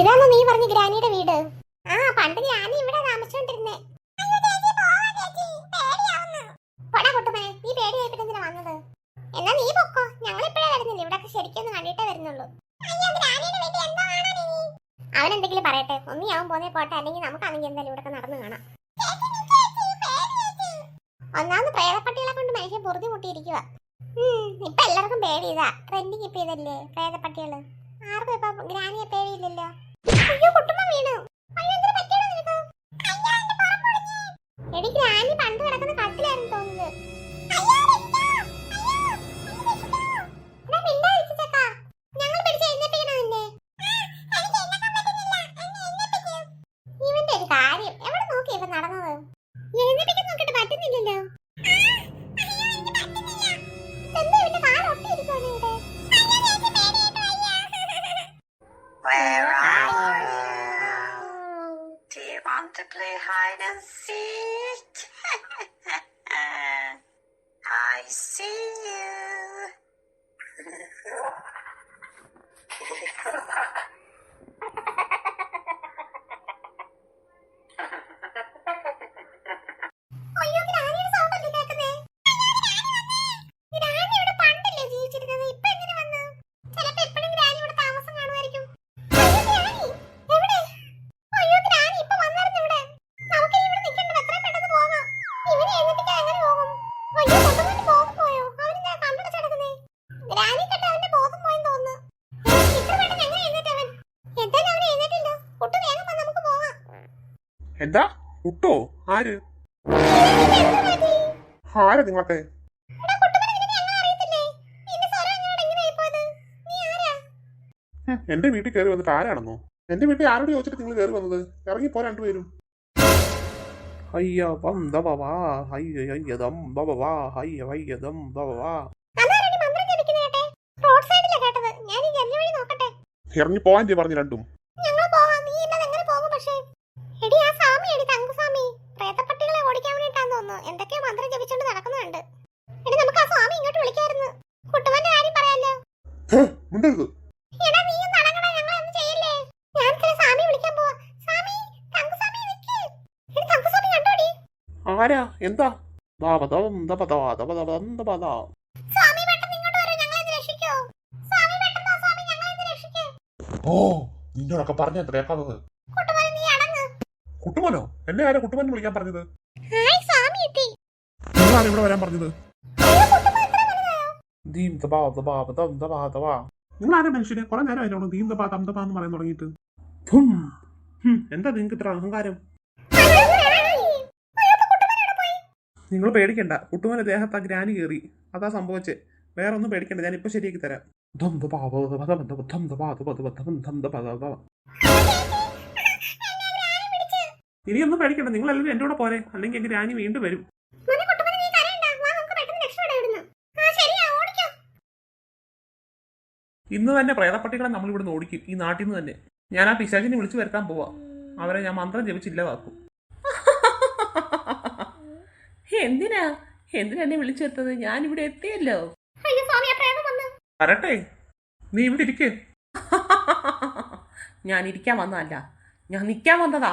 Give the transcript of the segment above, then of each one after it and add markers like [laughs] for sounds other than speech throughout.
ഇതാണോ നീ പറഞ്ഞ ഗ്രാനിയുടെ വീട്? ആ പണ്ട് ഗ്രാനി ഇവിടെ താമസിച്ചോണ്ടിരുന്നേ. പോടാ നീ എന്തിനാ വന്നത്? എന്നാ നീ പൊക്കോ. ഞങ്ങൾ വരുന്നില്ല? ഇവിടെ ശരിക്കും കണ്ടിട്ടേ വരുന്നുള്ളൂ. അവൻ എന്തെങ്കിലും പറയട്ടെ അല്ലെങ്കിൽ നടന്നു ഒന്നാമത് പ്രേതപ്പട്ടികളെ കൊണ്ട് മനുഷ്യൻ എല്ലാവർക്കും പേടി ട്രെൻഡിങ് ഇപ്പൊ ഇതല്ലേ പ്രേതപ്പട്ടികൾ? ആർക്കും ഇപ്പൊ ഗ്രാനിയെ പേടിയില്ലല്ലോ അയ്യോ കുട്ടുമ്മ വീണു. അയ്യോ എന്തിനാ പറ്റിയടാ നിനക്ക്? എടി ഗ്രാനി പണ്ട് കിടക്കുന്ന kind of sick. [laughs] I see you. [laughs] എന്താ? കുട്ടോ? ആര്? ആര് നിങ്ങളൊക്കെ? എന്റെ വീട്ടിൽ കയറി വന്നിട്ട് ആരാണെന്നോ? എന്റെ വീട്ടിൽ ആരോട് ചോദിച്ചിട്ട് നിങ്ങൾ കയറി വന്നത്? ഇറങ്ങി പോ രണ്ടുപേരും. അയ്യ വന്തവാ ഹയ്യ അയ്യ അയ്യതം ബവാ ഹയ്യദം ബവവാ അതാരെടി ഞാൻ ഈ ജനൽ വഴി നോക്കട്ടെ. ഇറങ്ങി പോവാൻ പറഞ്ഞു രണ്ടും ഞങ്ങൾ പോവാം. നീ ഇല്ലാതെ എങ്ങനെ പോകും പക്ഷേ? എടി, ആ സ്വാമിയെടി, തങ്കുസ്വാമി. പ്രേതപ്പട്ടികളെ ഓടിക്കാൻ വേണ്ടിയിട്ടാന്ന് തോന്നുന്നു. എന്തൊക്കെയോ മന്ത്രം ജപിച്ചോണ്ട് നടക്കുന്നുണ്ട്. എടി, നമുക്ക് ആ സ്വാമി ഇങ്ങോട്ട് വിളിക്കായിരുന്നു. കുട്ടുവന്റെ കാര്യം പറയാലോ. മിണ്ടരുത് എടാ, നീ ഒന്ന് അടങ്ങടാ, ഞങ്ങളൊന്നും ചെയ്യല്ലേ. ഞാൻ ഇത്ര സ്വാമിയെ വിളിക്കാൻ പോവാ. സ്വാമി, തങ്കുസ്വാമി നിക്ക്. എടി, തങ്കുസ്വാമി കണ്ടോടി? ആരാ എന്താ ദാപദം ദപദവാ ദപദം ദപദാ. ഓ നിന്നോടൊക്കെ പറഞ്ഞ കേൾക്കാത്തത്. കുട്ടുമോനോ എന്നെ ആരാ കുട്ടുമോനെ വിളിക്കാൻ പറഞ്ഞത്. നിങ്ങളാണ് ഇവിടെ വരാൻ പറഞ്ഞത്? ദീം ദബാ ദം ദബാ ദബാ. നിങ്ങൾ ആരാ മനുഷ്യനെ? കുറെ നേരം അതിനോട് ദീം ദബാ തം ദബാ എന്ന് പറയാൻ തുടങ്ങിയിട്ട്? എന്താ നിങ്ങൾക്ക് ഇത്ര അഹങ്കാരം? നിങ്ങൾ പേടിക്കണ്ട. കുട്ടുമോനെ ദേഹത്ത് ആ ഗ്രാനി കയറി. അതാ സംഭവിച്ചേ. വേറെ ഒന്നും പേടിക്കണ്ട. ഞാൻ ഇപ്പൊ ശരിയാക്കി തരാം. [laughs] ധം ഒന്നും പേടിക്കണ്ട. നിങ്ങൾ എല്ലാവരും എന്റെ കൂടെ പോരെ. അല്ലെങ്കിൽ എന്റെ ഗ്രാനി വീണ്ടും വരും. മോനെ കുട്ടുമോനെ നീ കരയണ്ട. വാ, നമുക്ക് പെട്ടെന്ന് രക്ഷപ്പെടാം ഇവിടുന്ന്. ആ, ശരിയാ, ഓടിക്കോ. ഇന്ന് തന്നെ പ്രേതപ്പട്ടികളെ നമ്മൾ ഇവിടുന്ന് ഓടിക്കും. ഈ നാട്ടിൽ നിന്ന് തന്നെ. ഞാൻ ആ പിശാചിനെ വിളിച്ചു വരുത്താൻ പോവാ. അവരെ ഞാൻ മന്ത്രം ജപിച്ചില്ലതാക്കും [laughs] എന്തിനാ? എന്തിനാ എന്നെ വിളിച്ചു വരുത്തത് ഞാൻ ഇവിടെ എത്തിയല്ലോ. അയ്യോ, സ്വാമി, ആ പ്രേതം. വരട്ടെ നീ ഇവിടെ ഇരിക്കേ. [laughs] ഞാൻ ഇരിക്കാൻ വന്നതല്ല. ഞാൻ നിൽക്കാൻ വന്നതാ.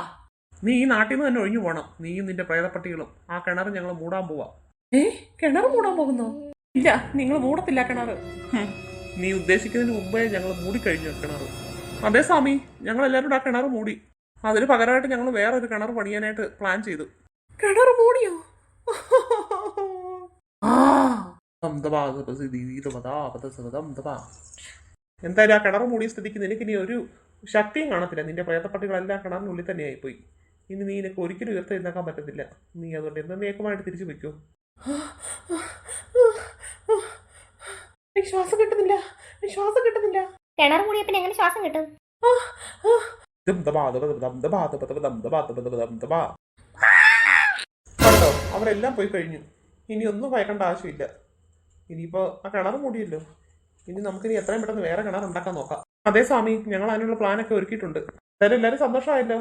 നീ ഈ നാട്ടിൽ നിന്ന് തന്നെ ഒഴിഞ്ഞു പോകണം നീയും നിന്റെ പ്രേതപ്പട്ടികളും. ആ കിണർ ഞങ്ങൾ മൂടാൻ പോവാ. ഏ? കിണർ മൂടാൻ പോകുന്നു? ഇല്ല നിങ്ങൾ മൂടത്തില്ല കിണർ. നീ ഉദ്ദേശിക്കുന്നതിന് മുമ്പേ ഞങ്ങൾ മൂടിക്കഴിഞ്ഞു കിണർ. അതേ സ്വാമി ഞങ്ങൾ എല്ലാവരും ആ കിണർ മൂടി. അതിന് പകരമായിട്ട് ഞങ്ങൾ വേറൊരു കിണർ പണിയാനായിട്ട് പ്ലാൻ ചെയ്തു. കിണർ മൂടിയോ ആ ദം ദബാ ദബ സി ദീ ദബ ദാ ബദ സ ദം ദബാ. എന്തായാലും ആ കിണർ മൂടിയ സ്ഥിതിക്ക് നിനക്ക് ഇനി ഒരു ശക്തിയും കാണത്തില്ല. നിന്റെ പ്രേതപ്പട്ടികളെല്ലാം കിണറിനുള്ളിൽ തന്നെയായി പോയി ഇനി നീ നിനക്ക് ഒരിക്കലും ഉയർത്തി നിന്നാക്കാൻ പറ്റത്തില്ല. നീ അതുകൊണ്ട് എന്നേക്കുമായിട്ട് തിരിച്ചു വെക്കൂ ശ്വാസം കിട്ടുന്നില്ല. ശ്വാസം കിട്ടുന്നില്ല. കിണർ മൂടിയ പിന്നെ എങ്ങനെ ശ്വാസം കിട്ടും? അവരെല്ലാം പോയി കഴിഞ്ഞു. ഇനി ഒന്നും ഭയക്കേണ്ട ആവശ്യമില്ല. ഇനിയിപ്പോ ആ കിണർ മൂടിയല്ലോ. ഇനി നമുക്കിനി എത്രയും പെട്ടെന്ന് വേറെ കിണർ ഉണ്ടാക്കാൻ നോക്കാം. അതേ സ്വാമി ഞങ്ങൾ അതിനുള്ള പ്ലാനൊക്കെ ഒരുക്കിയിട്ടുണ്ട്. എന്തായാലും എല്ലാവരും സന്തോഷമായല്ലോ.